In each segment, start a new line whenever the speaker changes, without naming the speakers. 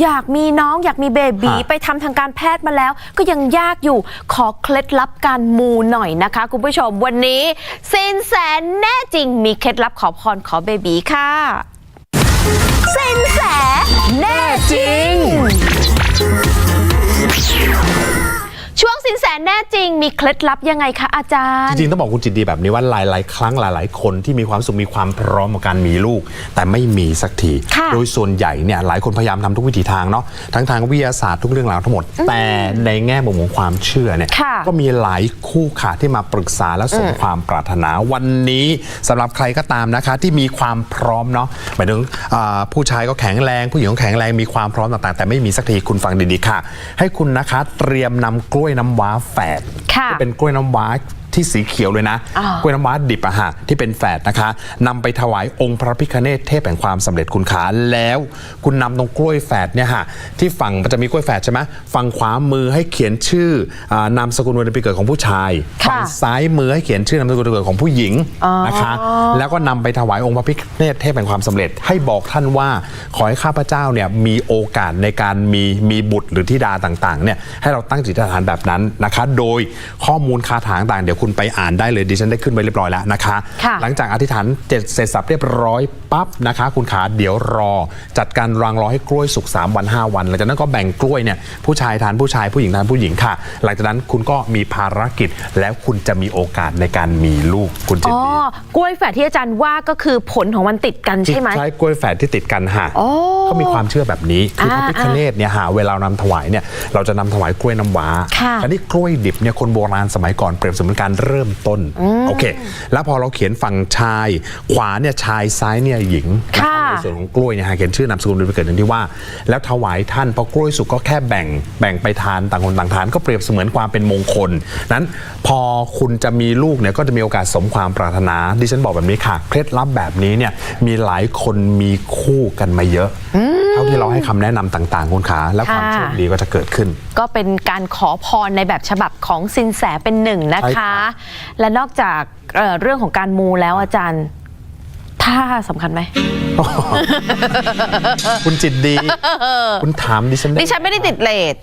อยากมีน้องอยากมีเบบี
ฮะ
ไปทำทางการแพทย์มาแล้ว ก็ยังยากอยู่ขอเคล็ดลับการมูหน่อยนะคะ คุณผู้ชมวันนี้สินแสแน่จริงมีเคล็ดลับขอพรขอเบบีค่ะ แสแน่จริงมีเคล็ดลับยังไงคะอาจาร
จ
ย์
ริงๆต้องบอกคุณจิตดีแบบนี้ว่าหลาย ๆ ครั้งหลาย ๆ คนที่มีความสุขมีความพร้อมกับการมีลูก แต่ไม่มีสักที
ค่ะ
โดยส่วนใหญ่เนี่ยหลายคนพยายามทำทุกวิถีทางเนาะทั้งทางวิทยาศาสตร์ทุกเรื่องราวทั้งหมด แต่ในแง่มุมของความเชื่อเนี่ย
ค่ะ
ก็มีหลายคู่ค่ะที่มาปรึกษาและสมความปรารถนาวันนี้สำหรับใครก็ตามนะคะ ที่มีความพร้อมเนาะหมายถึงอ่าผู้ชายก็แข็งแรง ผู้หญิงก็แข็งแรงมีความพร้อมต่าง ๆ แต่ไม่มีสักทีคุณฟังดี ๆ ค่ะ ให้คุณนะคะเตรียมนำกล้วยน้ำว้าแฝด
ค่ะ
ที่เป็นกล้วยน้ำว้า ที่สีเขียวเลยนะ
อ่าก
ล้วยน้ำว้าดิบอะฮะที่เป็นแฝดนะคะนำไปถวายองค์พระพิคเนตเทพแห่งความสำเร็จคุณขาแล้ว คุณนำตรงกล้วยแฝดเนี่ยฮะที่ฝั่งมันจะมีกล้วยแฝดใช่ไหมฝั่งขวามือให้เขียนชื่ออานามสกุลวันเดือนปีเกิดของผู้ชาย
ค่ะ
ฝั่งซ้ายมือให้เขียนชื่อนามสกุลวันเดือนปีเกิดของผู้หญิง
อ๋อ
นะคะ แล้วก็นำไปถวายองค์พระพิคเนตเทพแห่งความสำเร็จ ให้บอกท่านว่าขอให้ข้าพเจ้าเนี่ยมีโอกาสในการมีมีบุตรหรือธิดาต่างๆเนี่ยให้เราตั้งจิตอธิษฐานแบบนั้นนะคะ โดยข้อมูลคาถาต่างๆเดี๋ยวคุณไปอ่านได้เลยดิฉันได้ขึ้นไปเรียบร้อยแล้วนะคะ
ค่ะ
หลังจากอธิษฐานเสร็จเสร็จสับเรียบร้อยปั๊บนะคะ คุณขาเดี๋ยวรอ จัดการรังรอให้กล้วยสุก3วัน 5 วันหลังจากนั้นก็แบ่งกล้วยเนี่ยผู้ชายทานผู้ชายผู้หญิงทานผู้หญิงค่ะ หลังจากนั้นคุณก็มีภารกิจแล้วคุณจะมีโอกาสในการมีลูกคุณจิต
อ๋อ
ดี
กล้วยแฝดที่อาจารย์ว่าก็คือผลของมันติดกันใช่ไหม
คล้ายกล้วยแฝดที่ติดกันค่ะ
อ๋อ
เขามีความเชื่อแบบนี้ คือพระ
อ่า
พิคเนตเนี่ยหาเวลานำถวายเนี่ย เราจะนำถวายกล้วยน้ำว้า
ค่ะ
แต่นี่กล้วยดิบเนี่ย คนโบราณสมัยก่อนเปรียบเสมือนการเริ่มต้นโอเค แล้วพอเราเขียนฝั่งชาย ขวาเนี่ยชายซ้ายเนี่ยหญิงนะ
ค่ะ
ในส่วนของกล้วยเนี่ยหาเขียนชื่อนามสกุลวันเกิดอย่างที่ว่า แล้วถวายท่านพอกล้วยสุกก็แค่แบ่งแบ่งไปทานต่างคนต่างทานก็เปรียบเสมือนความเป็นมงคล นั้นพอคุณจะมีลูกเนี่ยก็จะมีโอกาสสมความปรารถนาดิฉันบอกแบบนี้ค่ะ เคล็ดลับแบบนี้เนี่ยมีหลายคนมีคู่กันมาเยอะเท่าที่เราให้คำแนะนำต่างๆคุณขาแล้วความ
ค่ะ
โชคดีก็จะเกิดขึ้น
ก็เป็นการขอพรในแบบฉบับของสินแสเป็นหนึ่งนะ
ใช่ครั
คะ
บ
และนอกจากเอ่อเรื่องของการมูแล้วอาจารย์ ท่าสำคัญไหม
คุณจิตดี คุณถามดิฉันได้
ดิฉันไม่ได้ติดเลท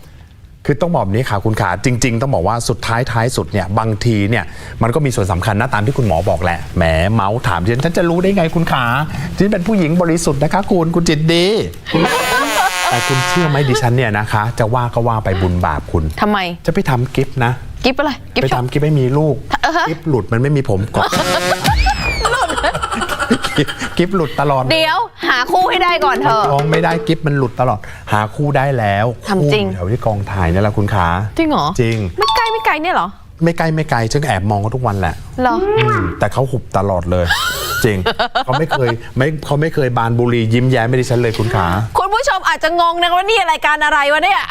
คือต้องบอกแบบนี้ค่ะคุณขาจริง ๆ ต้องบอกว่าสุดท้ายท้ายสุดเนี่ยบางทีเนี่ยมันก็มีส่วนสำคัญนะตามที่คุณหมอบอกแหละแหมเมาส์ถามดิฉันฉันจะรู้ได้ไงคุณขาดิฉันเป็นผู้หญิงบริสุทธิ์นะคะคุณคุณจิตดี แต่คุณเชื่อไหมดิฉันเนี่ยนะคะ จะว่าก็ว่าไปบุญบาปคุณ
ทำไม
จะไปทำกิฟต์นะ
กิฟอะไรกิฟ
ไป
ช็อป
ทำกิฟต์ไม่มีลูก
เออฮะ
กิฟต์หลุดมันไม่มีผมเกาะ กิฟต์หลุดตลอด
เดี๋ยว หาคู่ให้ได้ก่อนเถอะ
ท้องไม่ได้กิฟต์มันหลุดตลอด หาคู่ได้แล้ว
ทำจริง
คู่แถวที่กองถ่ายนี่แหละคุณขา
จริงเหรอ
จริง
ไม่ไกลไม่ไกลเนี่ยเหรอ
ไม่ใกล้ไม่ไกลฉันก็แอบมองเขาทุกวันแหละ
เหรอ
อืมแต่เขาหุบตลอดเลย จริงเขาไม่เคยไม่เขาไม่เคยบานบุรียิ้มแย้มไม่ดิฉันเลยคุณขา
คุณผู้ชมอาจจะงงนะว่านี่รายการอะไรวะเนี่ย